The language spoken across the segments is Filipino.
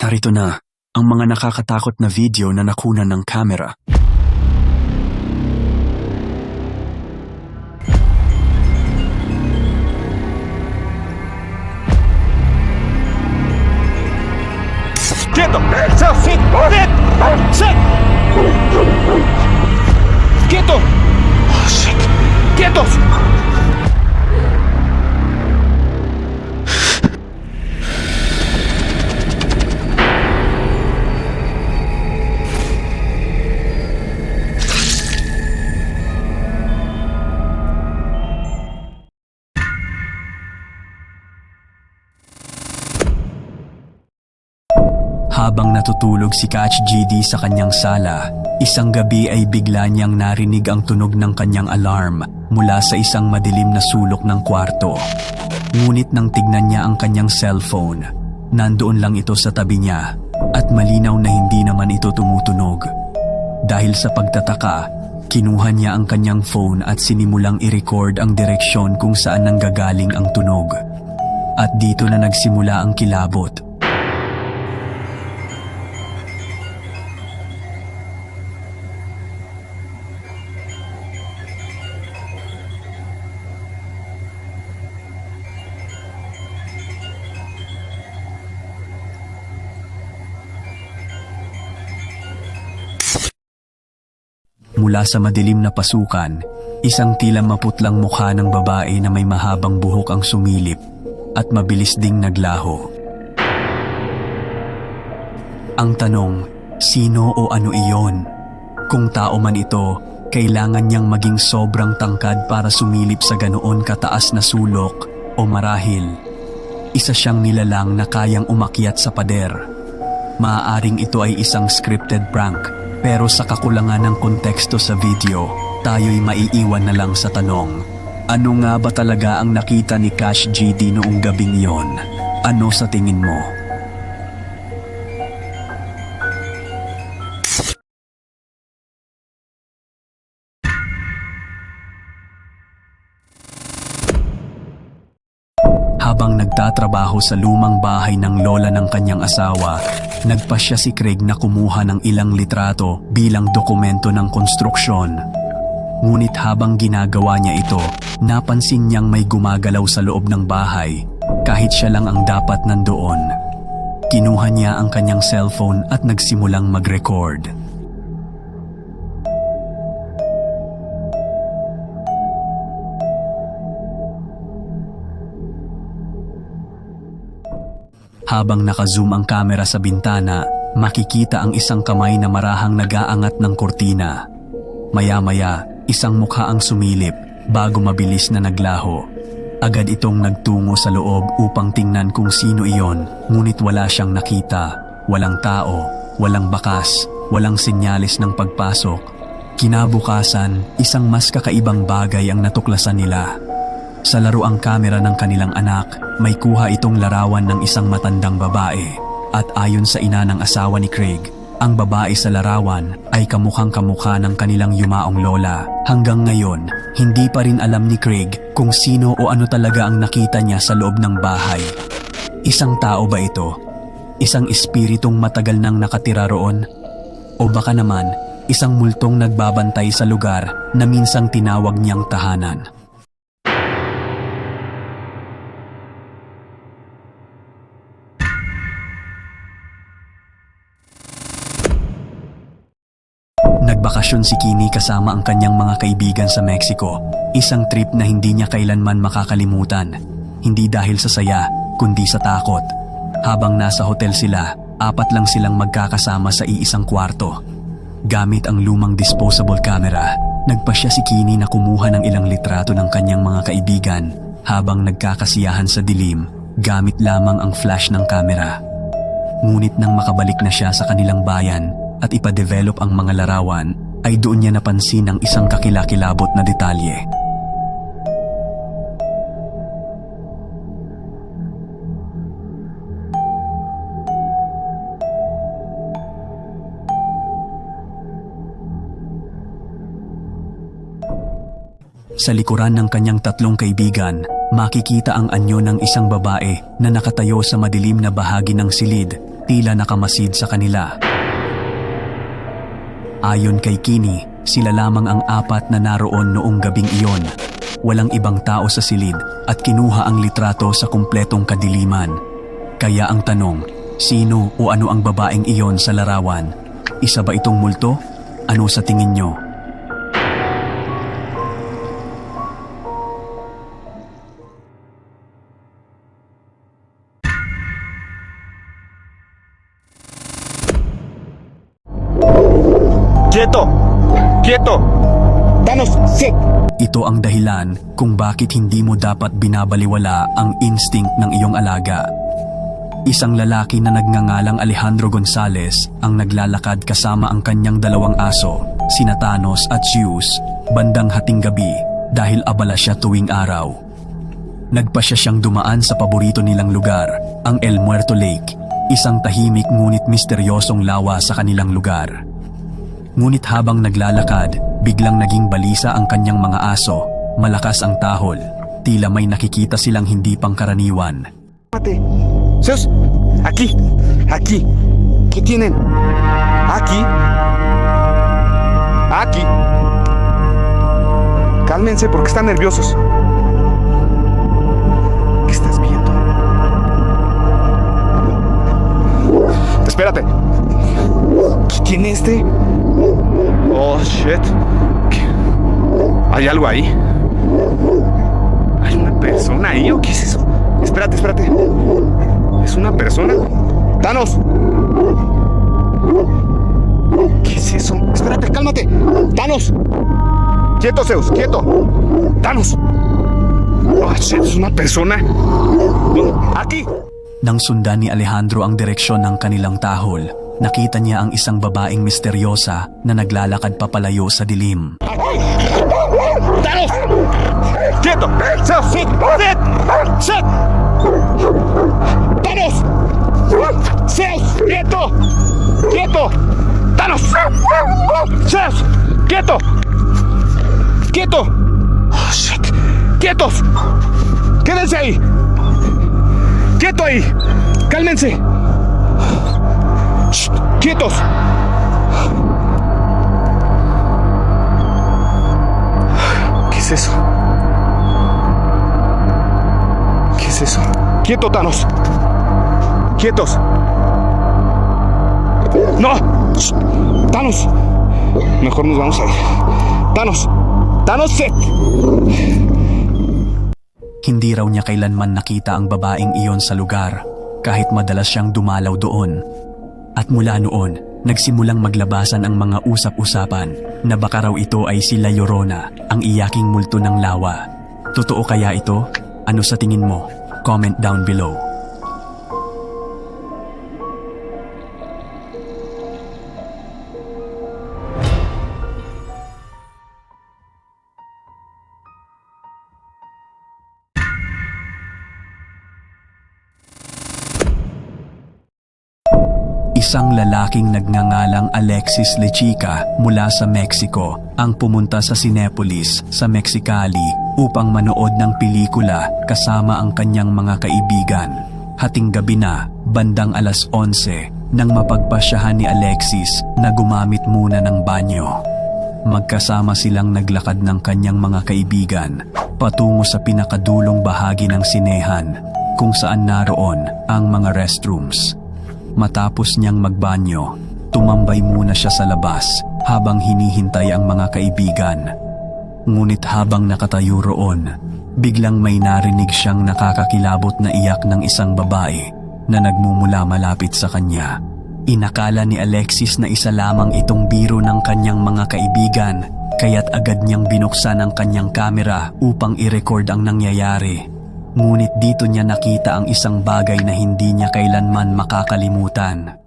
Narito na ang mga nakakatakot na video na nakunan ng kamera. Quieto! Sit! Sit! Sit! ¡Quieto! Oh, shit. ¡Quietos! Habang natutulog si Catch GD sa kanyang sala, isang gabi ay bigla niyang narinig ang tunog ng kanyang alarm mula sa isang madilim na sulok ng kwarto. Ngunit nang tignan niya ang kanyang cellphone, nandoon lang ito sa tabi niya at malinaw na hindi naman ito tumutunog. Dahil sa pagtataka, kinuha niya ang kanyang phone at sinimulang i-record ang direksyon kung saan nanggagaling ang tunog. At dito na nagsimula ang kilabot. Mula sa madilim na pasukan, isang tila maputlang mukha ng babae na may mahabang buhok ang sumilip at mabilis ding naglaho. Ang tanong, sino o ano iyon? Kung tao man ito, kailangan niyang maging sobrang tangkad para sumilip sa ganoon kataas na sulok o marahil, isa siyang nilalang na kayang umakyat sa pader. Maaaring ito ay isang scripted prank pero sa kakulangan ng konteksto sa video, tayo'y maiiwan na lang sa tanong. Ano nga ba talaga ang nakita ni Cash GD noong gabing iyon? Ano sa tingin mo? Habang nagtatrabaho sa lumang bahay ng lola ng kanyang asawa, nagpasya si Craig na kumuha ng ilang litrato bilang dokumento ng konstruksyon. Ngunit habang ginagawa niya ito, napansin niyang may gumagalaw sa loob ng bahay kahit siya lang ang dapat nandoon. Kinuha niya ang kanyang cellphone at nagsimulang mag-record. Habang nakazoom ang kamera sa bintana, makikita ang isang kamay na marahang nag-aangat ng kurtina. Maya-maya, isang mukha ang sumilip bago mabilis na naglaho. Agad itong nagtungo sa loob upang tingnan kung sino iyon, ngunit wala siyang nakita. Walang tao, walang bakas, walang sinyalis ng pagpasok. Kinabukasan, isang mas kakaibang bagay ang natuklasan nila. Sa laruang kamera ng kanilang anak, may kuha itong larawan ng isang matandang babae. At ayon sa ina ng asawa ni Craig, ang babae sa larawan ay kamukhang kamukha ng kanilang yumaong lola. Hanggang ngayon, hindi pa rin alam ni Craig kung sino o ano talaga ang nakita niya sa loob ng bahay. Isang tao ba ito? Isang espiritong matagal nang nakatira roon? O baka naman, isang multong nagbabantay sa lugar na minsang tinawag niyang tahanan? Nagbakasyon si Kini kasama ang kanyang mga kaibigan sa Mexico. Isang trip na hindi niya kailanman makakalimutan. Hindi dahil sa saya, kundi sa takot. Habang nasa hotel sila, apat lang silang magkakasama sa iisang kwarto. Gamit ang lumang disposable camera, nagpasya si Kini na kumuha ng ilang litrato ng kanyang mga kaibigan habang nagkakasiyahan sa dilim gamit lamang ang flash ng kamera. Ngunit nang makabalik na siya sa kanilang bayan at ipadevelop ang mga larawan, ay doon niya napansin ang isang kakilakilabot na detalye. Sa likuran ng kanyang tatlong kaibigan, makikita ang anyo ng isang babae na nakatayo sa madilim na bahagi ng silid, tila nakamasid sa kanila. Ayon kay Kini, sila lamang ang apat na naroon noong gabing iyon. Walang ibang tao sa silid at kinuha ang litrato sa kumpletong kadiliman. Kaya ang tanong, sino o ano ang babaeng iyon sa larawan? Isa ba itong multo? Ano sa tingin nyo? ¡Quieto! ¡Quieto! ¡Danos! ¡Sí! Ito ang dahilan kung bakit hindi mo dapat binabaliwala ang instinct ng iyong alaga. Isang lalaki na nagngangalang Alejandro Gonzales ang naglalakad kasama ang kanyang dalawang aso, sina Thanos at Zeus, bandang hating gabi dahil abala siya tuwing araw. Nagpa siya siyang dumaan sa paborito nilang lugar, ang El Muerto Lake, isang tahimik ngunit misteryosong lawa sa kanilang lugar. Ngunit habang naglalakad, biglang naging balisa ang kanyang mga aso. Malakas ang tahol. Tila may nakikita silang hindi pangkaraniwan. Mate. Zeus, aquí, aquí. ¿Qué tienen? Aquí. Aquí. Cálmense porque están nerviosos. ¿Qué estás viendo? Espérate. ¿Qué tiene este? Oh, shit. ¿Qué? ¿Hay algo ahí? ¿Hay una persona ahí o qué es eso? Espérate, espérate. ¿Es una persona? ¡Thanos! ¿Qué es eso? Espérate, cálmate. ¡Thanos! ¡Quieto, Zeus! ¡Quieto! ¡Thanos! Oh, shit, ¿es una persona? ¡Aquí! Nang sundan ni Alejandro ang direksyon ng kanilang tahol, nakita niya ang isang babaeng misteryosa na naglalakad papalayo sa dilim. ¡Quieto! ¡Zeus! ¡Sit! ¡Sit! ¡Sit! ¡Thanos! ¡Zeus! ¡Quieto! ¡Quieto! ¡Thanos! ¡Zeus! ¡Quieto! ¡Quieto! Oh, shit. ¡Quietos! ¡Quédense ahí! ¡Quieto ahí! ¡Cálmense! ¡Quietos! ¿Qué es eso? ¿Qué es eso? ¡Quieto, Thanos! ¡Quietos! ¡No! ¡Thanos! Mejor nos vamos a ir. ¡Thanos! ¡Thanos, set! Hindi raw niya kailanman nakita ang babaeng iyon sa lugar kahit madalas siyang dumalaw doon. At mula noon, nagsimulang maglabasan ang mga usap-usapan na baka raw ito ay si La Llorona, ang iyaking multo ng lawa. Totoo kaya ito? Ano sa tingin mo? Comment down below. Isang lalaking nagngangalang Alexis Lechica mula sa Mexico ang pumunta sa Cinepolis sa Mexicali upang manood ng pelikula kasama ang kanyang mga kaibigan. Hating gabi na, bandang alas 11, nang mapagpasyahan ni Alexis na gumamit muna ng banyo. Magkasama silang naglakad ng kanyang mga kaibigan patungo sa pinakadulong bahagi ng sinehan kung saan naroon ang mga restrooms. Matapos niyang magbanyo, tumambay muna siya sa labas habang hinihintay ang mga kaibigan. Ngunit habang nakatayo roon, biglang may narinig siyang nakakakilabot na iyak ng isang babae na nagmumula malapit sa kanya. Inakala ni Alexis na isa lamang itong biro ng kanyang mga kaibigan kaya't agad niyang binuksan ang kanyang kamera upang i-record ang nangyayari. Ngunit dito niya nakita ang isang bagay na hindi niya kailanman makakalimutan.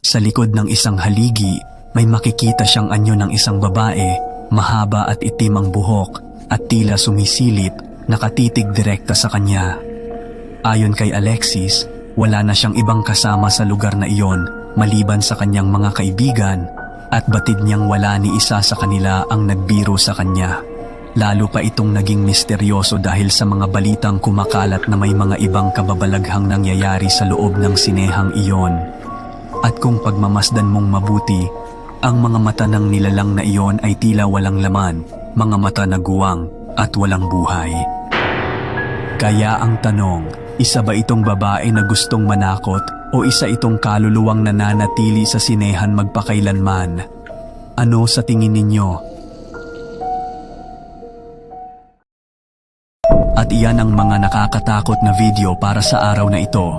Sa likod ng isang haligi, may makikita siyang anyo ng isang babae, mahaba at itim ang buhok at tila sumisilip, nakatitig direkta sa kanya. Ayon kay Alexis, wala na siyang ibang kasama sa lugar na iyon maliban sa kanyang mga kaibigan at batid niyang wala ni isa sa kanila ang nagbiro sa kanya. Lalo pa itong naging misteryoso dahil sa mga balitang kumakalat na may mga ibang kababalaghang nangyayari sa loob ng sinehang iyon. At kung pagmamasdan mong mabuti, ang mga mata ng nilalang na iyon ay tila walang laman, mga mata na guwang at walang buhay. Kaya ang tanong, isa ba itong babae na gustong manakot o isa itong kaluluwang nananatili sa sinehan magpakailanman? Ano sa tingin ninyo? At iyan ang mga nakakatakot na video para sa araw na ito.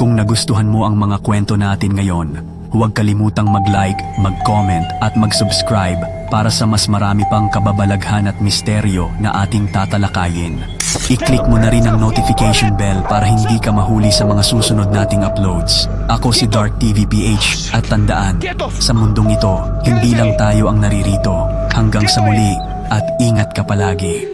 Kung nagustuhan mo ang mga kwento natin ngayon, huwag kalimutang mag-like, mag-comment at mag-subscribe para sa mas marami pang kababalaghan at misteryo na ating tatalakayin. I-click mo na rin ang notification bell para hindi ka mahuli sa mga susunod nating uploads. Ako si Dark TV PH at tandaan, sa mundong ito, hindi lang tayo ang naririto. Hanggang sa muli at ingat ka palagi.